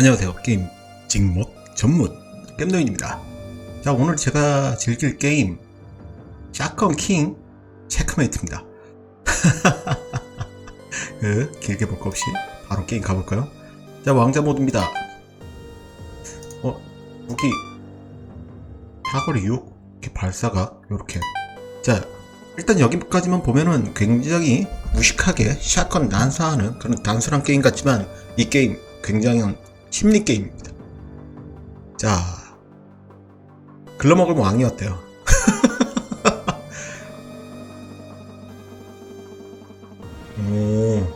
안녕하세요. 게임 직목 전문 겜노인입니다. 자, 오늘 제가 즐길 게임 샷건 킹 체크메이트입니다. 그, 길게 볼 거 없이 바로 게임 가볼까요? 자, 왕자 모드입니다. 어, 여기 사거리 6 이렇게 발사가 이렇게 자, 일단 여기까지만 보면은 굉장히 무식하게 샷건 난사하는 그런 단순한 게임 같지만 이 게임 굉장히 심리 게임입니다. 자, 글러먹을 왕이 어때요? 오,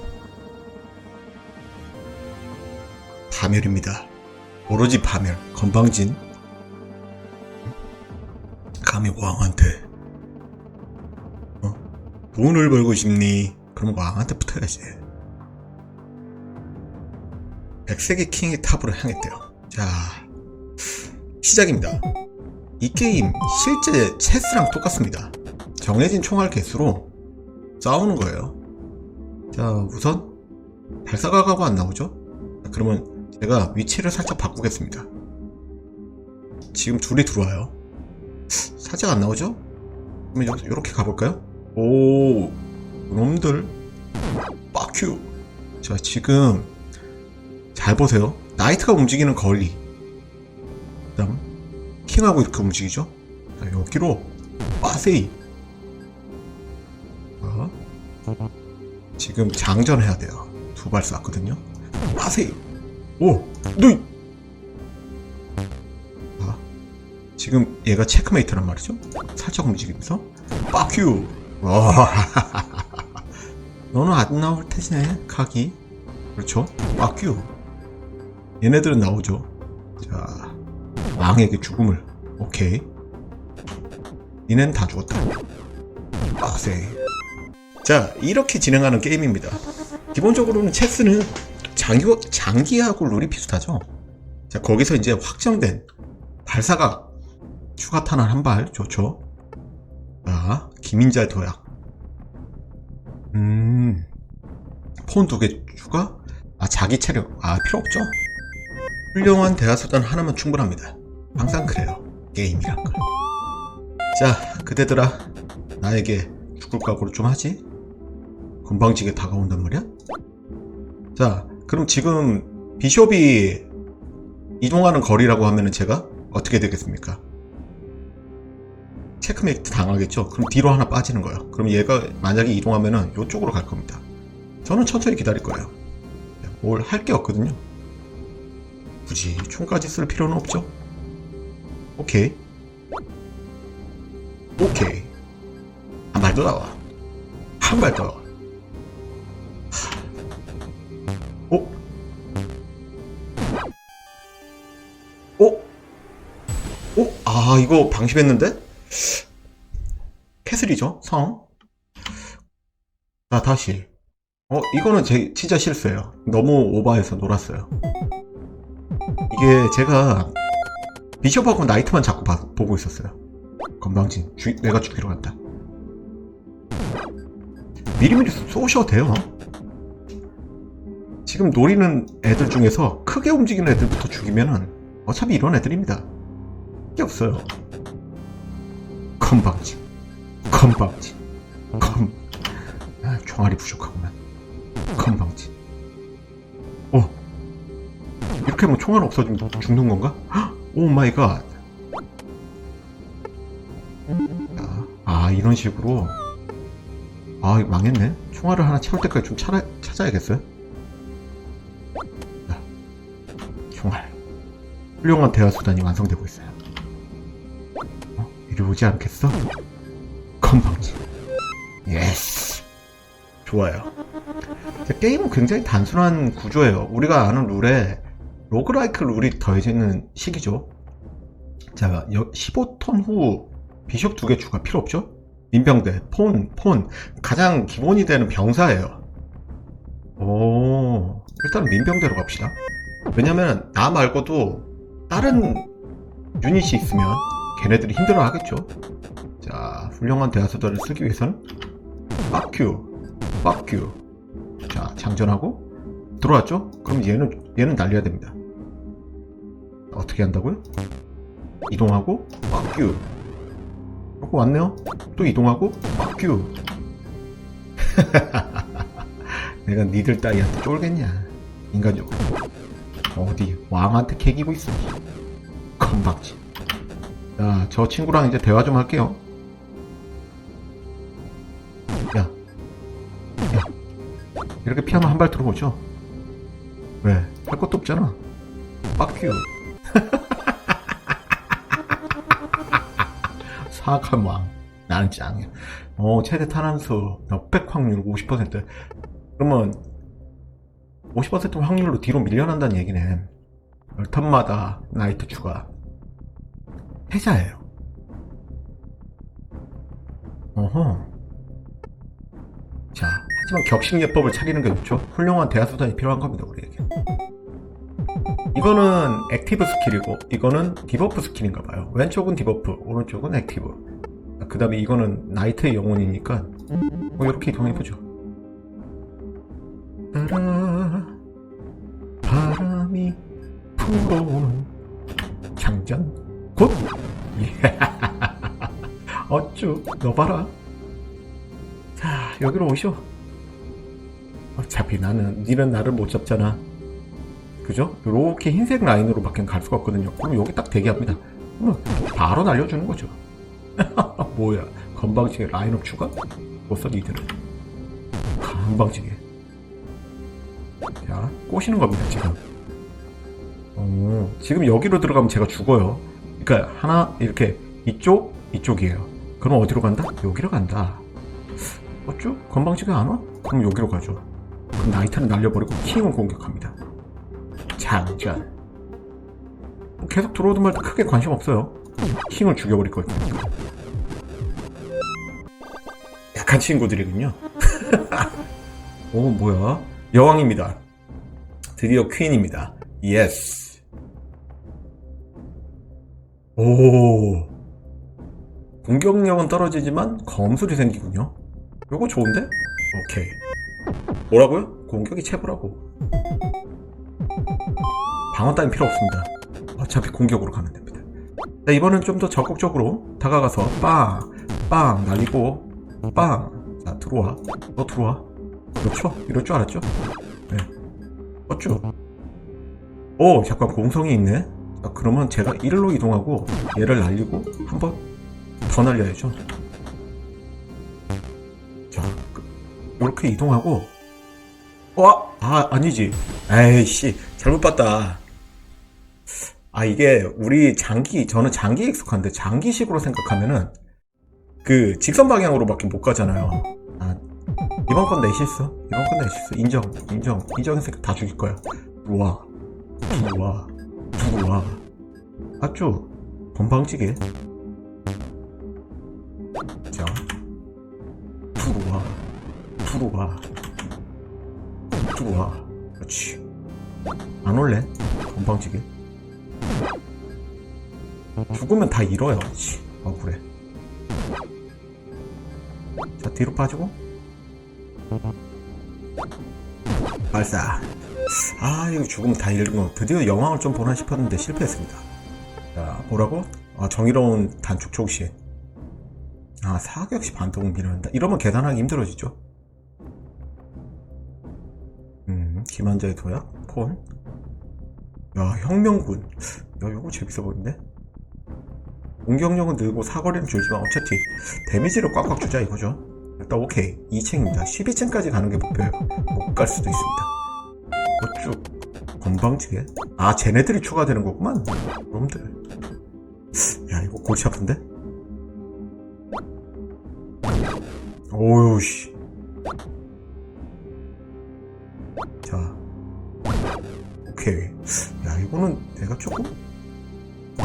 파멸입니다. 오로지 파멸. 건방진. 감히 왕한테 어? 돈을 벌고 싶니? 그럼 왕한테 붙어야지. 백색의 킹이 탑으로 향했대요. 자, 시작입니다. 이 게임 실제 체스랑 똑같습니다. 정해진 총알 개수로 싸우는 거예요. 자, 우선 발사가가고 안 나오죠? 그러면 제가 위치를 살짝 바꾸겠습니다. 지금 둘이 들어와요. 살짝 안 나오죠? 그러면 요- 요렇게 가볼까요? 오, 놈들. 빡큐. 자, 지금 잘 보세요. 나이트가 움직이는 거리. 그 다음, 킹하고 이렇게 움직이죠? 자, 여기로 빠세이. 자, 지금 장전해야 돼요. 두 발 쐈거든요. 빠세이. 오, 너! 이- 자, 지금 얘가 체크메이트란 말이죠? 살짝 움직이면서, 빡큐! 와, 너는 안 나올 테지네, 각이. 그렇죠? 빡큐. 얘네들은 나오죠. 자, 왕에게 죽음을. 오케이. 니넨 다 죽었다. 빡세. 자, 이렇게 진행하는 게임입니다. 기본적으로는 체스는 장기, 장기하고 룰이 비슷하죠. 자, 거기서 이제 확정된 발사각 추가 탄환 한 발 좋죠. 자, 김인자의 도약. 음, 폰 두 개 추가? 아, 자기 체력. 아, 필요 없죠. 훌륭한 대화수단 하나면 충분합니다. 항상 그래요. 게임이란 걸. 자, 그대들아. 나에게 죽을 각오를 좀 하지? 건방지게 다가온단 말이야? 자, 그럼 지금 비숍이 이동하는 거리라고 하면 은 제가 어떻게 되겠습니까? 체크메이트 당하겠죠? 그럼 뒤로 하나 빠지는 거예요. 그럼 얘가 만약에 이동하면은 이쪽으로 갈 겁니다. 저는 천천히 기다릴 거예요. 뭘 할 게 없거든요. 굳이 총까지 쓸 필요는 없죠. 오케이. 오케이. 한 발 더 나와. 한 발 더. 하. 어? 어? 어? 아, 이거 방심했는데? 캐슬이죠, 성. 자, 다시. 어, 이거는 제, 진짜 실수예요. 너무 오버해서 놀았어요. 이게 제가 비숍하고 나이트만 자꾸 봐- 보고 있었어요. 건방진. 주- 내가 죽기로 한다. 미리미리 쏘셔도 돼요. 지금 노리는 애들 중에서 크게 움직이는 애들부터 죽이면은 어차피 이런 애들입니다. 게 없어요. 건방진. 건방진. 건. 아, 총알이 부족하구만. 건방진. 하면 총알 없어지면 죽는 건가? 헉! 오 마이 갓. 아, 아, 이런 식으로. 아, 망했네. 총알을 하나 채울 때까지 좀 찾아, 찾아야겠어요. 자, 총알. 훌륭한 대화 수단이 완성되고 있어요. 어? 이리 오지 않겠어? 건방진. 예스. 좋아요. 자, 게임은 굉장히 단순한 구조예요. 우리가 아는 룰에 로그라이크 룰이 더해지는 시기죠. 자, 15턴 후 비숍 두 개 추가 필요 없죠? 민병대, 폰, 폰. 가장 기본이 되는 병사예요. 오, 일단은 민병대로 갑시다. 왜냐면, 나 말고도 다른 유닛이 있으면 걔네들이 힘들어 하겠죠. 자, 훌륭한 대하수단을 쓰기 위해서는 빡큐, 빡큐. 자, 장전하고 들어왔죠? 그럼 얘는 얘는 날려야 됩니다. 어떻게 한다고요? 이동하고 빡규. 요거 왔네요. 또 이동하고 빡규. 내가 니들 따위한테 쫄겠냐? 인간적으로 어디 왕한테 개기고 있어. 건박지. 자저 친구랑 이제 대화 좀 할게요. 야, 야. 이렇게 피하면 한 발 들어오죠. 왜? 할 것도 없잖아. 빡큐 사악한 왕. 나는 짱이야. 어 최대 탄환수 넉백 확률 50% 그러면 50% 확률로 뒤로 밀려난다는 얘기네. 턴마다 나이트 추가. 해자예요. 어허. 자 하지만 격식 예법을 차리는 게 좋죠. 훌륭한 대화수단이 필요한 겁니다 우리에게 이거는 액티브 스킬이고 이거는 디버프 스킬인가 봐요. 왼쪽은 디버프 오른쪽은 액티브. 그 다음에 이거는 나이트의 영혼이니까 뭐 이렇게 이동해보죠. 따라 바람이 불어오는 장전 곧! 예. 어쭈 너 봐라. 자 여기로 오쇼 어차피 나는 니는 나를 못 잡잖아 그죠? 이렇게 흰색 라인으로밖에 갈 수가 없거든요. 그럼 여기 딱 대기합니다. 그러면 바로 날려주는 거죠. 뭐야? 건방지게 라인업 추가? 못써 니들은. 건방지게. 자 꼬시는 겁니다 지금. 어, 지금 여기로 들어가면 제가 죽어요. 그러니까 하나 이렇게 이쪽 이쪽이에요. 그럼 어디로 간다? 여기로 간다. 어쭈? 건방지게 안 와? 그럼 여기로 가죠. 그럼 나이트는 날려버리고 킹을 공격합니다 장전. 계속 들어오든 말든 크게 관심 없어요. 킹을 죽여버릴 거니까 약한 친구들이군요. 오 뭐야? 여왕입니다. 드디어 퀸입니다. 예스 오. 공격력은 떨어지지만 검술이 생기군요. 요거 좋은데? 오케이. 뭐라고요? 공격이 최고라고 방어 따윈 필요 없습니다 어차피 공격으로 가면 됩니다 자 이번엔 좀 더 적극적으로 다가가서 빵! 빵! 날리고 빵! 자 들어와 너 들어와 그렇죠? 이럴 줄 알았죠? 네 어쭈 오 잠깐 공성이 있네 자 그러면 제가 일로 이동하고 얘를 날리고 한 번 더 날려야죠 자 그, 이렇게 이동하고 와! 아 아니지 에이씨 잘못 봤다 아 이게 우리 장기 저는 장기 익숙한데 장기식으로 생각하면은 그 직선 방향으로밖에 못 가잖아요. 아 이번 건 내 실수? 이번 건 내 실수. 인정 인정. 인정해서 다 죽일 거야. 들어와. 들어와. 들어와. 아쭈 건방지게. 자. 들어와. 들어와. 들어와. 그렇지. 안 올래? 건방지게 죽으면 다 잃어요. 치, 억울해. 자 뒤로 빠지고. 발사. 아 이거 죽으면 다 잃는 거. 드디어 영광을 좀 보나 싶었는데 실패했습니다. 자 뭐라고? 아 정의로운 단축 촉시. 아 사격시 반동 밀어낸다. 이러면 계산하기 힘들어지죠. 음 김한자의 도약? 폰 야, 혁명군. 야, 요거 재밌어 보이는데? 공격력은 늘고 사거리는 줄지만 어차피 데미지를 꽉꽉 주자 이거죠. 일단 오케이. 2층입니다. 12층까지 가는 게 목표예요. 못 갈 수도 있습니다. 어쭉 건방지게. 아, 쟤네들이 추가되는 거구만. 놈들. 야, 이거 골치 아픈데? 오우, 씨. 자. 오케이. 야, 이거는 내가 조금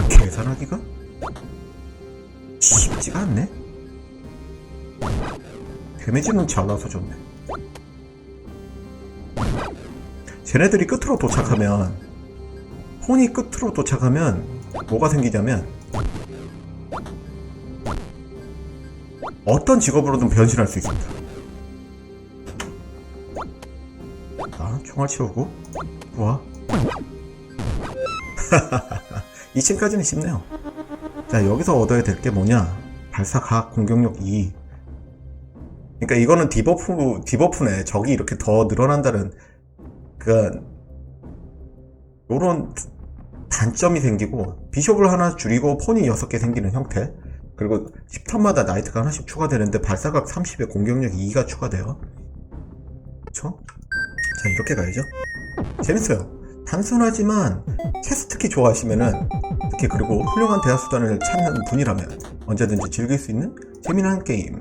계산하기가 쉽지가 않네. 데미지는 잘 나와서 좋네. 쟤네들이 끝으로 도착하면 혼이 끝으로 도착하면 뭐가 생기냐면 어떤 직업으로든 변신할 수 있습니다. 자, 총알 치우고 좋아. 2층까지는 쉽네요. 자, 여기서 얻어야 될 게 뭐냐? 발사 각 공격력 2. 그러니까 이거는 디버프, 디버프네. 적이 이렇게 더 늘어난다는, 그, 요런 단점이 생기고, 비숍을 하나 줄이고 폰이 6개 생기는 형태. 그리고 10턴마다 나이트가 하나씩 추가되는데, 발사각 30에 공격력 2가 추가돼요. 그쵸? 자, 이렇게 가야죠. 재밌어요. 단순하지만 체스 특히 좋아하시면은 특히 그리고 훌륭한 대화 수단을 찾는 분이라면 언제든지 즐길 수 있는 재미난 게임.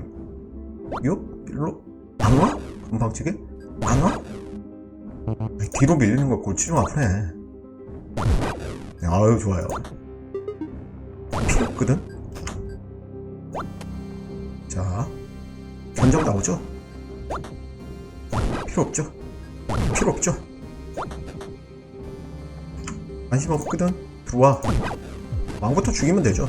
요? 일로? 안 와? 금방치게? 아이, 뒤로 밀리는 거 골치 좀 아프네. 아유, 좋아요. 필요 없거든? 자, 견적 나오죠? 필요 없죠? 필요 없죠? 관심 없거든? 들어와. 왕부터 죽이면 되죠.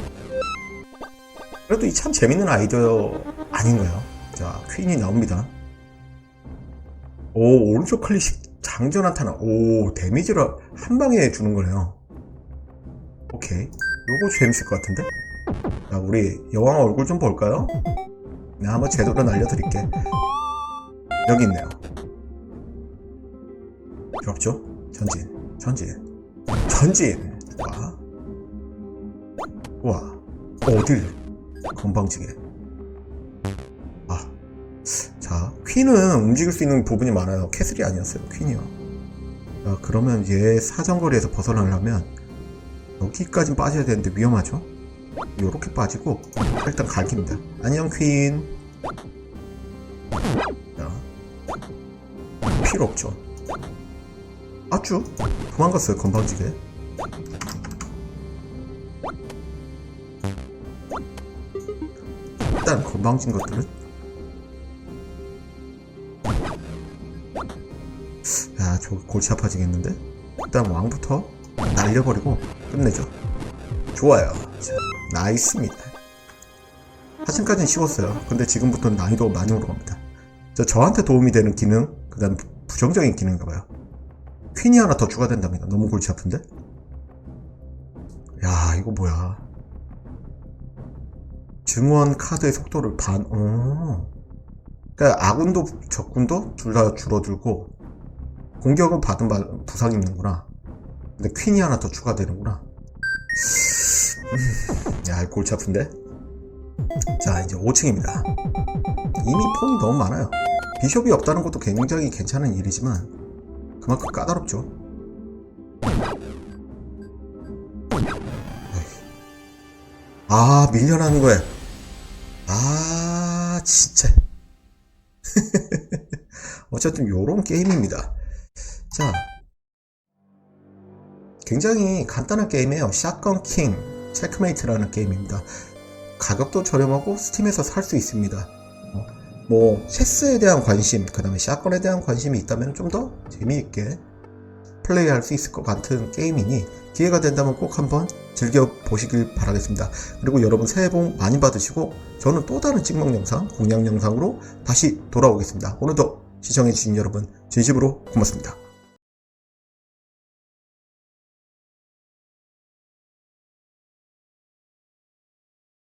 그래도 이 참 재밌는 아이디어 아닌가요? 자, 퀸이 나옵니다. 오, 오른쪽 클릭식 장전 한타나. 오, 데미지를 한 방에 주는 거네요. 오케이. 요거 재밌을 것 같은데? 자, 우리 여왕 얼굴 좀 볼까요? 네, 한번 제대로 날려드릴게. 여기 있네요. 없죠? 전진, 전진. 전진! 와. 와. 어딜? 건방지게. 아. 자, 퀸은 움직일 수 있는 부분이 많아요. 캐슬이 아니었어요. 퀸이요. 자, 그러면 얘 사정거리에서 벗어나려면 여기까지 빠져야 되는데 위험하죠? 요렇게 빠지고 일단 갈깁니다. 안녕 퀸. 자. 필요 없죠. 아쭈 도망갔어요 건방지게 일단 건방진 것들은? 야저 골치 아파지겠는데? 일단 왕부터 날려버리고 끝내죠. 좋아요. 자, 나이스입니다. 사진까지는 쉬웠어요. 근데 지금부터는 난이도가 많이 올라갑니다. 저 저한테 도움이 되는 기능 그 다음 부정적인 기능인가봐요. 퀸이 하나 더 추가된답니다. 너무 골치 아픈데? 야, 이거 뭐야. 증원 카드의 속도를 반, 어. 그니까 아군도 적군도 둘 다 줄어들고, 공격은 받은 바, 부상이 있는구나. 근데 퀸이 하나 더 추가되는구나. 음, 야, 골치 아픈데? 자, 이제 5층입니다. 이미 폰이 너무 많아요. 비숍이 없다는 것도 굉장히 괜찮은 일이지만, 그만큼 까다롭죠. 아, 밀려나는 거야. 아, 진짜. 어쨌든 요런 게임입니다. 자. 굉장히 간단한 게임이에요. 샷건 킹 체크메이트라는 게임입니다. 가격도 저렴하고 스팀에서 살 수 있습니다. 어, 뭐 체스에 대한 관심, 그 다음에 샷건에 대한 관심이 있다면 좀 더 재미있게 플레이할 수 있을 것 같은 게임이니 기회가 된다면 꼭 한번 즐겨 보시길 바라겠습니다. 그리고 여러분 새해 복 많이 받으시고 저는 또 다른 찍먹 영상, 공략 영상으로 다시 돌아오겠습니다. 오늘도 시청해주신 여러분 진심으로 고맙습니다.